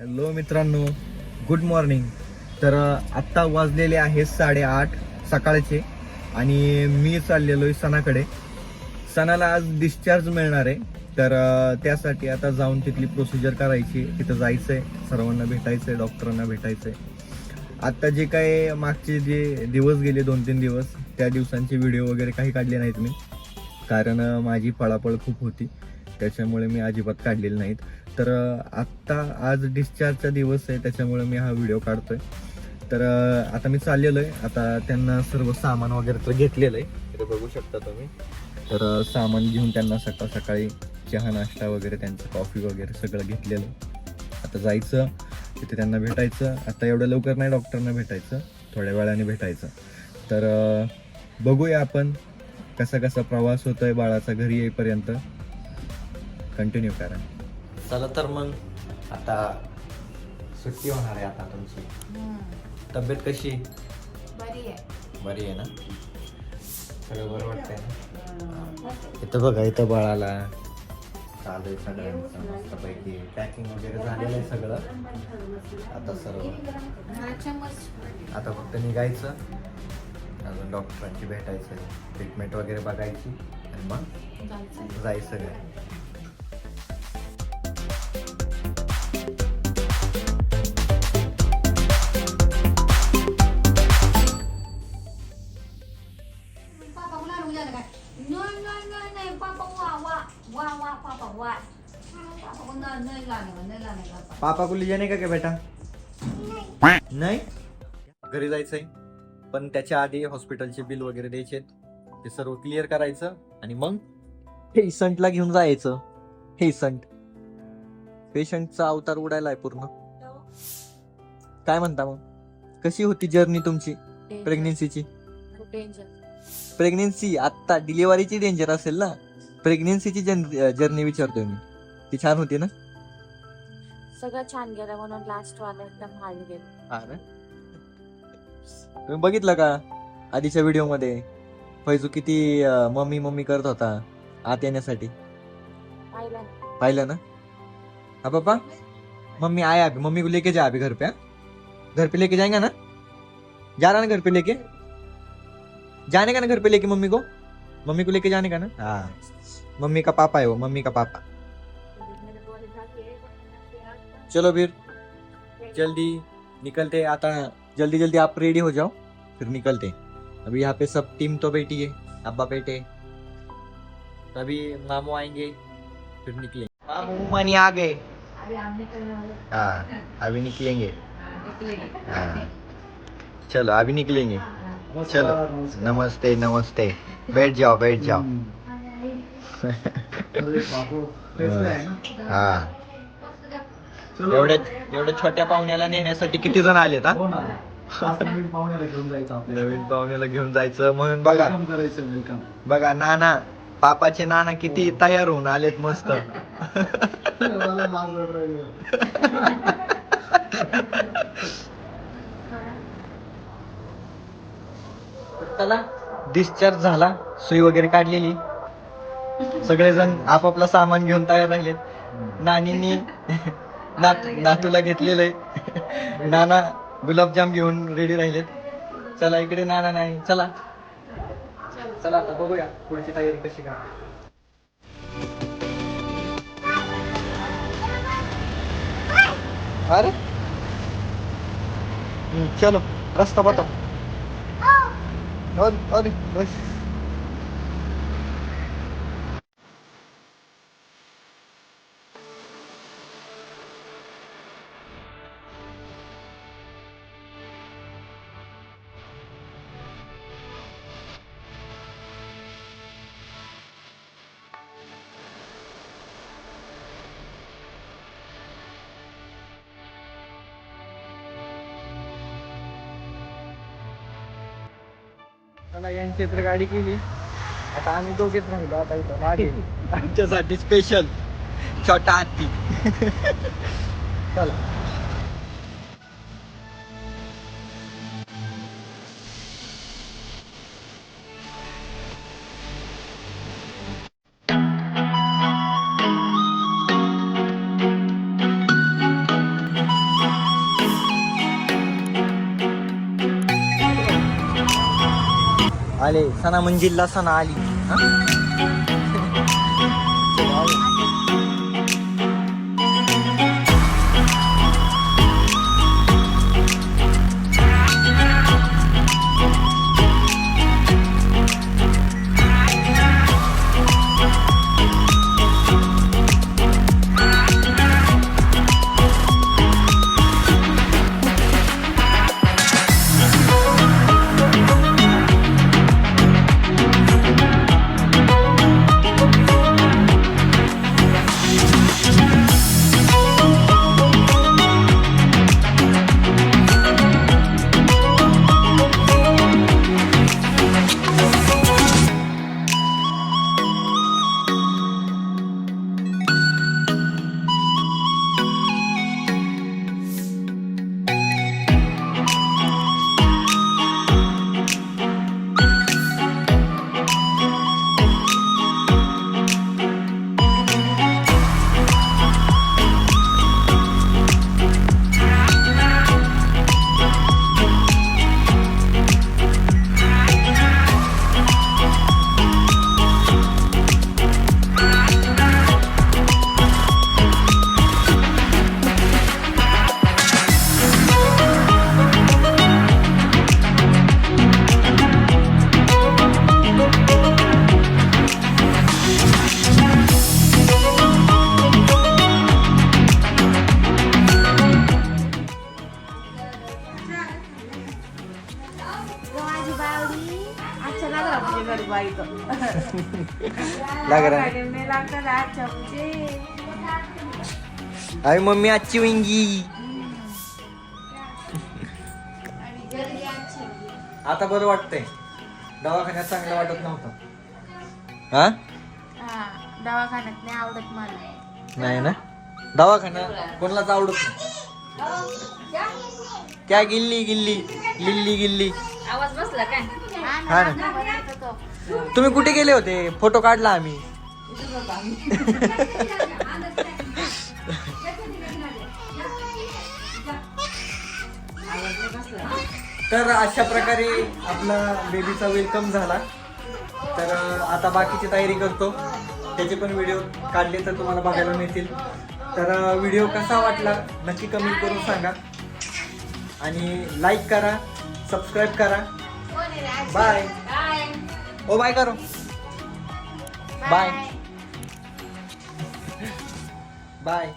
Hello मित्रांनो good morning तर आत्ता वाजलेले आहे साडेआठ सकाळचे आणि मी चाललेलो आहे सणाकडे. सणाला आज डिस्चार्ज मिळणार आहे. तर त्यासाठी आता जाऊन तिथली प्रोसिजर करायची. तिथं जायचं आहे सर्वांना भेटायचं आहे डॉक्टरांना भेटायचं आहे आत्ता जे काय मागचे जे दिवस गेले दोन तीन दिवस त्या दिवसांचे व्हिडिओ वगैरे काही काढले नाहीत मी. कारण माझी पळापळ खूप होती. त्याच्यामुळे मी अजिबात काढलेले नाहीत. तर आत्ता आज डिस्चार्जचा दिवस आहे त्याच्यामुळे मी हा व्हिडिओ काढतोय. तर आता मी चाललेलो आहे आता त्यांना सर्व सामान वगैरे तर घेतलेलं आहे इथे बघू शकता तुम्ही. तर सामान घेऊन त्यांना सकाळ सकाळी चहा नाश्ता वगैरे त्यांचं कॉफी वगैरे सगळं घेतलेलं. आहे आता जायचं तिथे त्यांना भेटायचं. आता एवढं लवकर नाही डॉक्टरना भेटायचं थोड्या वेळाने भेटायचं. तर बघूया आपण कसा कसा प्रवास होतोय बाळाचा घरी येईपर्यंत. कंटिन्यू करा. चला तर मग आता सुट्टी होणार आहे आता तुमची. तब्येत कशी? बरी आहे. बरी आहे ना? सगळं बरं वाटतंय ना? इथं बघा इथं बाळाला चालू आहे सगळ्यांचं मस्तपैकी पॅकिंग वगैरे झालेलं आहे सगळं. आता सर्व. आता फक्त निघायचं. अजून डॉक्टरांची भेटायचं ट्रीटमेंट वगैरे बघायची. आणि मग जायचं. जायचं काय पापा को ले जाने का क्या बेटा? नाही. घरी जायचंय. पण त्याच्या आधी हॉस्पिटलचे बिल वगैरे द्यायचे ते सर्व क्लिअर करायचं आणि मग पेशंटला घेऊन जायचं. पेशंट पेशंटचा अवतार उडायला आहे पूर्ण. काय म्हणता मग? कशी होती जर्नी तुमची? प्रेग्नेन्सीची प्रेग्नेन्सी आत्ता डिलिव्हरीची डेंजर असेल ना? प्रेग्नेन्सीची जर्नी विचारतोय मी. ती छान होती ना? सगळं छान गेलं म्हणून लास्ट वाला एकदम हाल गेलं. हा ना? तुम्ही बघितलं का? आधीच्या व्हिडिओमध्ये? फैजू किती अं, मम्मी मम्मी करत होता आत येण्यासाठी. पाहिलं. ना पाहिलं ना? हाँ पापा मम्मी आया अभी मम्मी को लेके जा अभी घर पे हाँ? घर पे लेके जाएंगे ना? जा रहा ना घर पे लेके? जाने का ना घर पे लेके मम्मी को? मम्मी को लेके जाने का ना? हाँ. मम्मी का पापा है वो मम्मी का पापा. चलो फिर जल्दी निकलते आता जल्दी जल्दी आप रेडी हो जाओ फिर निकलते। अभी यहाँ पे सब टीम तो बैठी है अब्बा बैठे तभी मामू आएँगे फिर निकलेंगे। मामू मनी आ गए। अरे हमने कल हाँ। अभी निकलेंगे। हाँ चलो अभी निकलेंगे। चलो नमस्ते नमस्ते। बैठ जाओ बैठ जाओ। हा। एवढ्या एवढ्या छोट्या पाहुण्याला नेण्यासाठी किती जण आलेत हा? पाहुण्याला घेऊन जायचं आपल्याला. नवीन पाहुण्याला घेऊन जायचं. म्हणून बघा. वेलकम करायचं वेलकम. बघा नाना पापाचे नाना किती तयार होऊन आलेत मस्त. मला. चला. डिस्चार्ज झाला. सुई वगैरे काढलेली. सगळेजण आपापला सामान घेऊन तयार राहिलेत. नानींनी नात नातूला घेतलेलं आहे. नाना गुलाबजाम घेऊन रेडी राहिलेत. चला इकडे नाना नाही. चला. चला आता बघूया पुढची तयारी कशी का अरे. चलो रास्ता बताओ अरे बस चला यांची तर गाडी केली. आता आम्ही दोघेच राहिलो आता इथं मागे. आमच्यासाठी स्पेशल छोटा हत्ती चला. आले सणा मंजिलला सणा आली. आजच्या म्हणजे. अरे मम्मी आजची विंगी. आता बरं वाटतंय. दवाखान्यात चांगलं वाटत नव्हतं. हा? हा दवाखान्यात नाही आवडत मला. नाही ना? दवाखाना कोणालाच आवडत नाही. क्या गिल्ली गिल्ली गिल्ली गिल्ली. आवाज बसला काय? हा ना. तुम्ही कुठे गेले होते? फोटो काढला आम्ही. तर अशा प्रकारे आपला बेबीचा वेलकम झाला. तर आता बाकीची तयारी करतो. त्याचे पण व्हिडिओ काढले तर तुम्हाला बघायला मिळतील. तर व्हिडिओ कसा वाटला नक्की कमेंट करून सांगा. आणि लाईक करा सबस्क्राईब करा. बाय ओ बाय करो. Bye bye